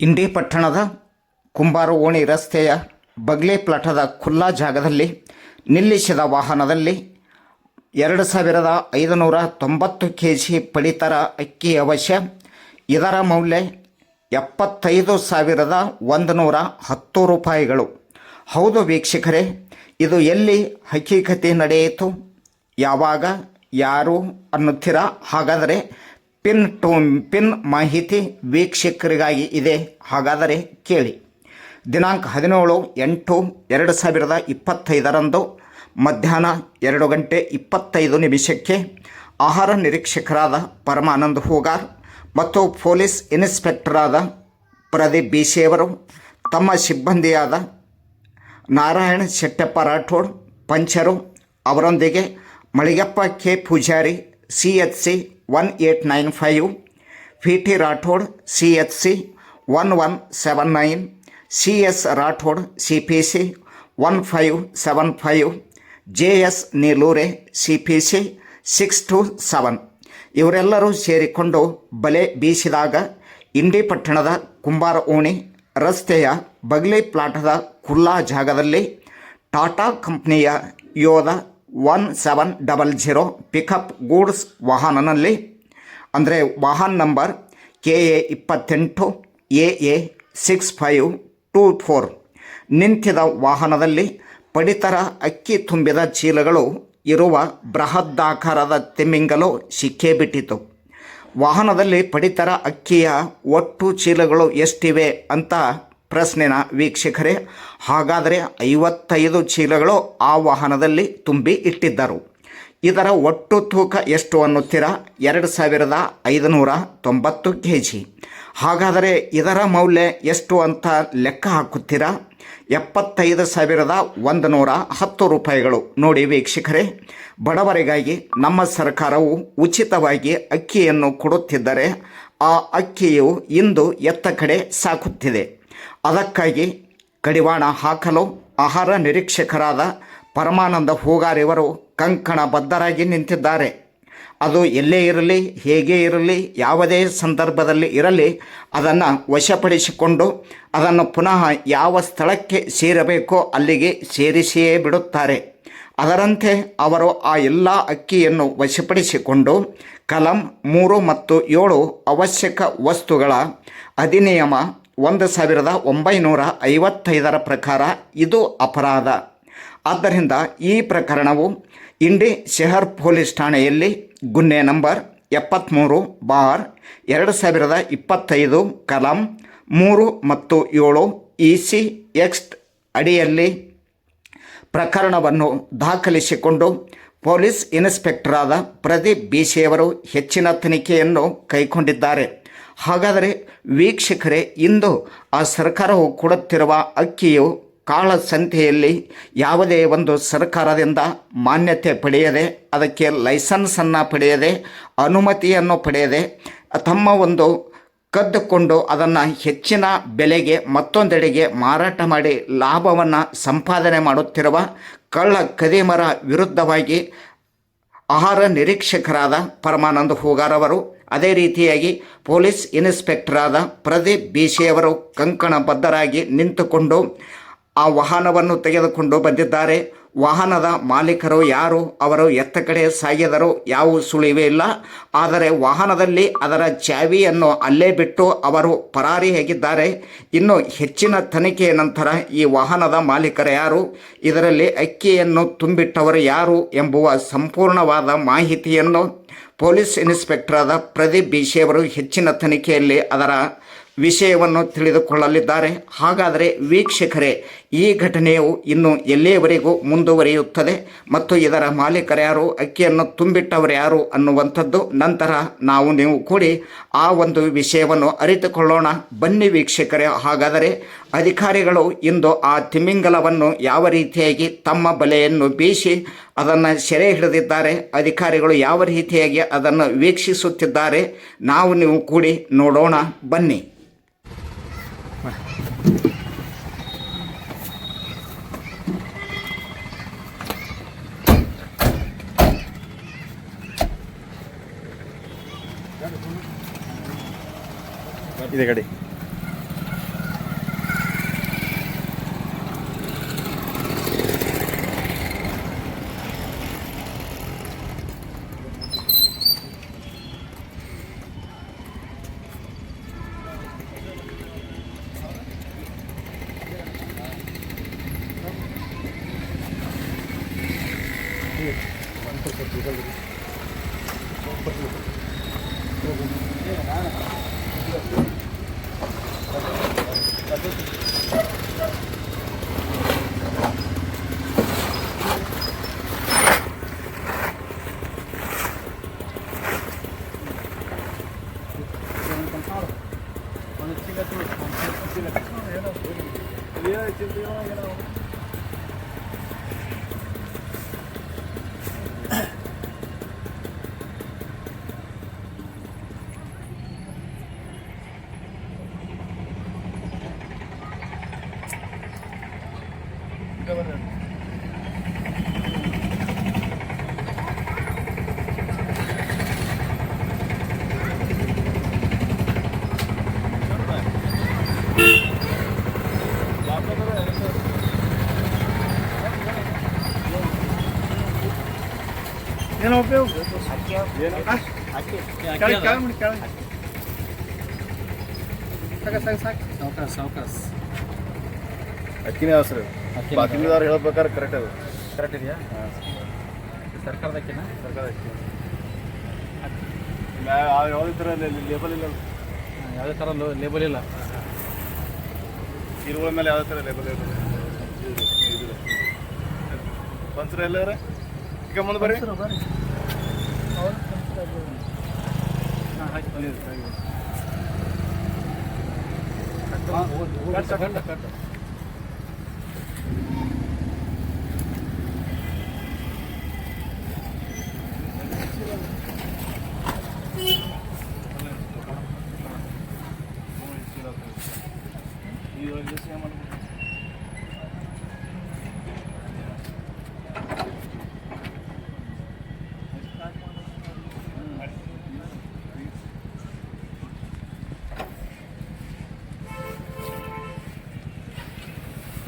ಇಂಡಿ ಪಟ್ಟಣದ ಕುಂಬಾರು ಓಣಿ ರಸ್ತೆಯ ಬಗ್ಲೆ ಪ್ಲಾಟದ ಖುಲ್ಲಾ ಜಾಗದಲ್ಲಿ ನಿಲ್ಲಿಸಿದ ವಾಹನದಲ್ಲಿ ಎರಡು ಸಾವಿರದ ಐದುನೂರ ತೊಂಬತ್ತು ಕೆ ಜಿ ಪಡಿತರ ಅಕ್ಕಿ ಅವಶ್ಯ. ಇದರ ಮೌಲ್ಯ ಎಪ್ಪತ್ತೈದು ಸಾವಿರದ ಒಂದು ನೂರ ಹತ್ತು ರೂಪಾಯಿಗಳು. ಹೌದು ವೀಕ್ಷಕರೇ, ಇದು ಎಲ್ಲಿ ಹಕೀಕತೆ ನಡೆಯಿತು? ಯಾವಾಗ, ಯಾರು ಅನ್ನುತ್ತೀರಾ? ಹಾಗಾದರೆ ಪಿನ್ ಟು ಪಿನ್ ಮಾಹಿತಿ ವೀಕ್ಷಕರಿಗಾಗಿ ಇದೆ. ಹಾಗಾದರೆ ಕೇಳಿ. ದಿನಾಂಕ ಹದಿನೇಳು, ಎಂಟು, ಎರಡು ಸಾವಿರದ ಇಪ್ಪತ್ತೈದರಂದು ಮಧ್ಯಾಹ್ನ ಎರಡು ಗಂಟೆ ಇಪ್ಪತ್ತೈದು ನಿಮಿಷಕ್ಕೆ ಆಹಾರ ನಿರೀಕ್ಷಕರಾದ ಪರಮಾನಂದ್ ಹೂಗಾರ್ ಮತ್ತು ಪೊಲೀಸ್ ಇನ್ಸ್ಪೆಕ್ಟರಾದ ಪ್ರದೀಪ್ ಬಿಸಿಯವರು ತಮ್ಮ ಸಿಬ್ಬಂದಿಯಾದ ನಾರಾಯಣ ಶೆಟ್ಟಪ್ಪ ರಾಠೋಡ್, ಪಂಚರು ಅವರೊಂದಿಗೆ Maligappa K. Pujari C H C one eight nine five P T Rathod C H C one one seven nine C S Rathod C P C one five seven five J S Nilure C P C six two seven ಇವರೆಲ್ಲರೂ ಸೇರಿಕೊಂಡು ಬಲೆ ಬೀಸಿದಾಗ ಇಂಡಿ ಪಟ್ಟಣದ ಕುಂಬಾರ ಓಣಿ ರಸ್ತೆಯ ಬಗ್ಲಿ ಪ್ಲಾಟದ ಖುಲ್ಲಾ ಜಾಗದಲ್ಲಿ Tata ಕಂಪ್ನಿಯ Yodha one seven double zero pickup goods ವಾಹನನಲ್ಲಿ. ಅಂದರೆ ವಾಹನ ನಂಬರ್ ಕೆ ಎ ಇಪ್ಪತ್ತೆಂಟು, A A six five two four. ನಿಂತಿದ ವಾಹನದಲ್ಲಿ ಪಡಿತರ ಅಕ್ಕಿ ತುಂಬಿದ ಚೀಲಗಳು ಇರುವ ಬೃಹದ್ದಾಕಾರದ ತಿಮ್ಮಿಂಗಲು ಸಿಕ್ಕೇ ಬಿಟ್ಟಿತು ವಾಹನದಲ್ಲಿ ಪಡಿತರ ಅಕ್ಕಿಯ ಒಟ್ಟು ಚೀಲಗಳು ಎಷ್ಟಿವೆ ಅಂತ ಪ್ರಶ್ನೆನ ವೀಕ್ಷಕರೇ, ಹಾಗಾದರೆ ಐವತ್ತೈದು ಚೀಲಗಳು ಆ ವಾಹನದಲ್ಲಿ ತುಂಬಿ ಇಟ್ಟಿದ್ದರು. ಇದರ ಒಟ್ಟು ತೂಕ ಎಷ್ಟು ಅನ್ನುತ್ತೀರಾ? ಎರಡು ಸಾವಿರದ ಐದುನೂರ ತೊಂಬತ್ತು ಕೆ ಜಿ ಹಾಗಾದರೆ ಇದರ ಮೌಲ್ಯ ಎಷ್ಟು ಅಂತ ಲೆಕ್ಕ ಹಾಕುತ್ತೀರಾ? ಎಪ್ಪತ್ತೈದು ಸಾವಿರದ ಒಂದು ನೂರ ಹತ್ತು ರೂಪಾಯಿಗಳು. ನೋಡಿ ವೀಕ್ಷಕರೇ, ಬಡವರಿಗಾಗಿ ನಮ್ಮ ಸರ್ಕಾರವು ಉಚಿತವಾಗಿ ಅಕ್ಕಿಯನ್ನು ಕೊಡುತ್ತಿದ್ದರೆ ಆ ಅಕ್ಕಿಯು ಇಂದು ಎತ್ತ ಕಡೆ ಸಾಕುತ್ತಿದೆ. ಅದಕ್ಕಾಗಿ ಕಡಿವಾಣ ಹಾಕಲು ಆಹಾರ ನಿರೀಕ್ಷಕರಾದ ಪರಮಾನಂದ ಹೂಗಾರಿಯವರು ಕಂಕಣ ಬದ್ಧರಾಗಿ ನಿಂತಿದ್ದಾರೆ. ಅದು ಎಲ್ಲೇ ಇರಲಿ, ಹೇಗೆ ಇರಲಿ, ಯಾವುದೇ ಸಂದರ್ಭದಲ್ಲಿ ಇರಲಿ, ಅದನ್ನು ವಶಪಡಿಸಿಕೊಂಡು ಅದನ್ನು ಪುನಃ ಯಾವ ಸ್ಥಳಕ್ಕೆ ಸೇರಬೇಕೋ ಅಲ್ಲಿಗೆ ಸೇರಿಸಿಯೇ ಬಿಡುತ್ತಾರೆ. ಅದರಂತೆ ಅವರು ಆ ಎಲ್ಲ ಅಕ್ಕಿಯನ್ನು ವಶಪಡಿಸಿಕೊಂಡು ಕಲಂ ಮೂರು ಮತ್ತು ಏಳು ಅವಶ್ಯಕ ವಸ್ತುಗಳ ಅಧಿನಿಯಮ ಒಂದು ಸಾವಿರದ ಒಂಬೈನೂರ ಐವತ್ತೈದರ ಪ್ರಕಾರ ಇದು ಅಪರಾಧ. ಆದ್ದರಿಂದ ಈ ಪ್ರಕರಣವು ಇಂಡಿ ಶೆಹರ್ ಪೊಲೀಸ್ ಠಾಣೆಯಲ್ಲಿ ಗುನ್ನೆ ನಂಬರ್ ಎಪ್ಪತ್ತ್ಮೂರು ಬಾರ್ ಎರಡು ಸಾವಿರದ ಇಪ್ಪತ್ತೈದು ಕಲಂ ಮೂರು ಮತ್ತು ಏಳು ಇ ಸಿ ಎಕ್ಸ್ ಅಡಿಯಲ್ಲಿ ಪ್ರಕರಣವನ್ನು ದಾಖಲಿಸಿಕೊಂಡು ಪೊಲೀಸ್ ಇನ್ಸ್ಪೆಕ್ಟರಾದ ಪ್ರದೀಪ್ ಬಿಸಿಯವರು ಹೆಚ್ಚಿನ ತನಿಖೆಯನ್ನು ಕೈಗೊಂಡಿದ್ದಾರೆ. ಹಾಗಾದರೆ ವೀಕ್ಷಕರೇ, ಇಂದು ಆ ಸರ್ಕಾರವು ಕೊಡುತ್ತಿರುವ ಅಕ್ಕಿಯು ಕಾಳಸಂತೆಯಲ್ಲಿ ಯಾವುದೇ ಒಂದು ಸರ್ಕಾರದಿಂದ ಮಾನ್ಯತೆ ಪಡೆಯದೆ, ಅದಕ್ಕೆ ಲೈಸನ್ಸನ್ನು ಪಡೆಯದೆ, ಅನುಮತಿಯನ್ನು ಪಡೆಯದೆ, ತಮ್ಮ ಒಂದು ಕದ್ದುಕೊಂಡು ಅದನ್ನು ಹೆಚ್ಚಿನ ಬೆಲೆಗೆ ಮತ್ತೊಂದೆಡೆಗೆ ಮಾರಾಟ ಮಾಡಿ ಲಾಭವನ್ನು ಸಂಪಾದನೆ ಮಾಡುತ್ತಿರುವ ಕಳ್ಳ ಕದಿಮರ ವಿರುದ್ಧವಾಗಿ ಆಹಾರ ನಿರೀಕ್ಷಕರಾದ ಪರಮಾನಂದ ಹೂಗಾರವರು ಅದೇ ರೀತಿಯಾಗಿ ಪೊಲೀಸ್ ಇನ್ಸ್ಪೆಕ್ಟರ್ ಆದ ಪ್ರದೀಪ್ ಬಿಸಿಯವರು ಕಂಕಣಬದ್ಧರಾಗಿ ನಿಂತುಕೊಂಡು ಆ ವಾಹನವನ್ನು ತೆಗೆದುಕೊಂಡು ಬಂದಿದ್ದಾರೆ. ವಾಹನದ ಮಾಲೀಕರು ಯಾರು, ಅವರು ಎತ್ತ ಕಡೆ ಸಾಗಿದರು ಯಾವ ಸುಳಿವೇ ಇಲ್ಲ. ಆದರೆ ವಾಹನದಲ್ಲಿ ಅದರ ಚಾವಿಯನ್ನು ಅಲ್ಲೇ ಬಿಟ್ಟು ಅವರು ಪರಾರಿಯಾಗಿದ್ದಾರೆ ಇನ್ನು ಹೆಚ್ಚಿನ ತನಿಖೆಯ ನಂತರ ಈ ವಾಹನದ ಮಾಲೀಕರು ಯಾರು? ಇದರಲ್ಲಿ ಅಕ್ಕಿಯನ್ನು ತುಂಬಿಟ್ಟವರು ಯಾರು ಎಂಬುವ ಸಂಪೂರ್ಣವಾದ ಮಾಹಿತಿಯನ್ನು ಪೊಲೀಸ್ ಇನ್ಸ್ಪೆಕ್ಟರಾದ ಪ್ರದೀಪ್ ಬಿಸಿಯವರು ಹೆಚ್ಚಿನ ತನಿಖೆಯಲ್ಲಿ ಅದರ ವಿಷಯವನ್ನು ತಿಳಿದುಕೊಳ್ಳಲಿದ್ದಾರೆ. ಹಾಗಾದರೆ ವೀಕ್ಷಕರೇ, ಈ ಘಟನೆಯು ಇನ್ನು ಎಲ್ಲಿಯವರೆಗೂ ಮುಂದುವರಿಯುತ್ತದೆ ಮತ್ತು ಇದರ ಮಾಲೀಕರು ಯಾರು, ಅಕ್ಕಿಯನ್ನು ತುಂಬಿಟ್ಟವರು ಯಾರು ಅನ್ನುವಂಥದ್ದು ನಂತರ ನಾವು ನೀವು ಕೂಡಿ ಆ ಒಂದು ವಿಷಯವನ್ನು ಅರಿತುಕೊಳ್ಳೋಣ. ಬನ್ನಿ ವೀಕ್ಷಕರೇ, ಹಾಗಾದರೆ ಅಧಿಕಾರಿಗಳು ಇಂದು ಆ ತಿಮಿಂಗಲವನ್ನು ಯಾವ ರೀತಿಯಾಗಿ ತಮ್ಮ ಬಲೆಯನ್ನು ಬೀಸಿ ಅದನ್ನು ಸೆರೆ ಹಿಡಿದಿದ್ದಾರೆ, ಅಧಿಕಾರಿಗಳು ಯಾವ ರೀತಿಯಾಗಿ ಅದನ್ನು ವೀಕ್ಷಿಸುತ್ತಿದ್ದಾರೆ, ನಾವು ನೀವು ಕೂಡಿ ನೋಡೋಣ, ಬನ್ನಿ. ಇದೆ ಗಾಡಿ. Yeah, it's just the only, you know. ಸಾಕು ಉಪಯೋಗ ಅಕ್ಕಿನೇ ಅವಸರ ಬಾಕಿದಾರ ಹೇಳ್ಬೇಕಾದ್ರೆ ಕರೆಕ್ಟ್ ಅದು. ಕರೆಕ್ಟ್ ಇದೆಯಾ? ಸರ್ಕಾರದ ಅಕ್ಕಿನ ಸರ್ಕಾರದ ಅಕ್ಕಿ ಯಾವುದೇ ಥರ ಲೇಬಲ್ ಇಲ್ಲ? ಯಾವುದೇ ಥರ ಲೇಬಲ್ ಇಲ್ಲ? ಚೀಲಗಳ ಮೇಲೆ ಯಾವುದೇ ಥರ ಲೇಬಲ್ ಇಲ್ಲ ಪಂಚರ ಎಲ್ಲಾರ? ಈಗ ಮುಂದೆ ಬರ್ರಿ. ಹಾಂ पनीर खाइए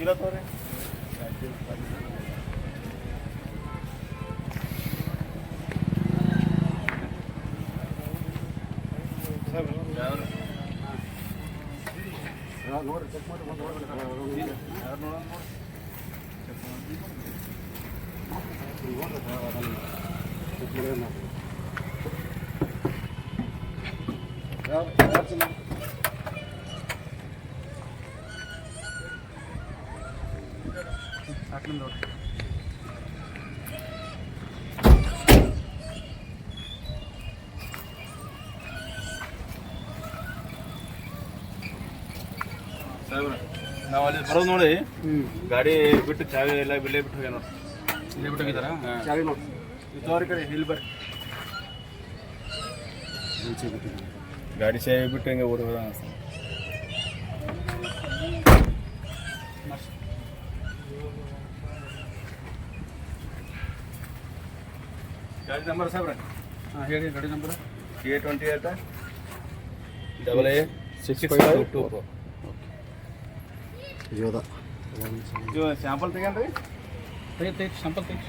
tranquilo, Torres. Yeah, that's enough. ನಾವು ಅಲ್ಲಿ ಬರೋದು ನೋಡಿ. ಗಾಡಿ ಬಿಟ್ಟು ಚಾವಿ ಎಲ್ಲ ಬಿಲ್ಲೇ ಬಿಟ್ಟು ಹೋಗ್ಯಾನ ನೋಡಿ. ಇಲ್ಲೇ ಬಿಟ್ಟು ಹೋಗಿದಾರ ಚಾವಿ ನೋಡಿ. ಇದ್ದವ್ರ ಕಡೆ ಇಲ್ಲಿ ಬರ್ರಿ. ಗಾಡಿ ಚಾವಿ ಬಿಟ್ಟು ಹಿಂಗೆ ಓಡಿ ಹೋದ ಗಾಡಿ ನಂಬರ್ ಸಾಹೇಬ್ರ ಹಾಂ ಹೇಳಿ ಗಾಡಿ number A twenty eight double A six six five two Jodha జోదా శాంపల్ తెగండి. తెగ తెగ శాంపల్ తీయండి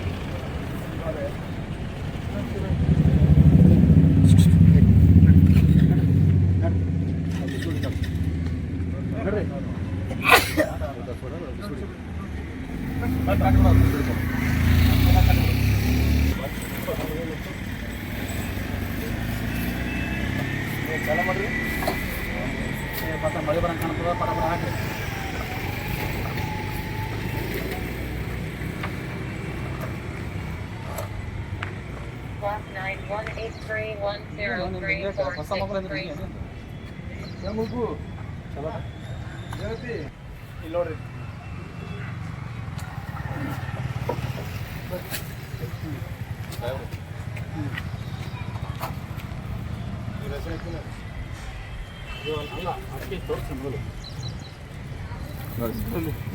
one eight three one zero three four ಹೊಸ six ಮೊಬೈಲ್ three. ಮುಗು ಹೇಳ್ತಿ ಇಲ್ಲಿ ನೋಡ್ರಿ ಅಲ್ಲ ಅದಕ್ಕೆ ತೋರಿಸಿ ಮೊದಲು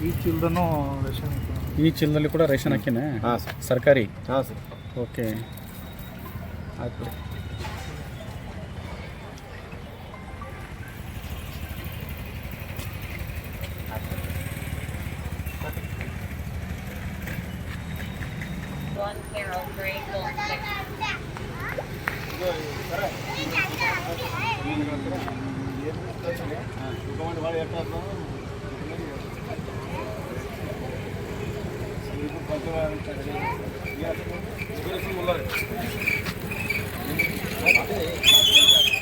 ಈ ಚೀಲದನ್ನು ರೇಷನ್ ಈ ಚೀಲದಲ್ಲಿ ಕೂಡ ರೇಷನ್ ಅಕ್ಕಿನೇ ಹಾಂ ಸರ್. ಸರ್ಕಾರಿ? ಹಾಂ ಸರ್. ಓಕೆ. ಆಯ್ತು One Carol Gray Gold Six. ಹಾಂ 待ってください。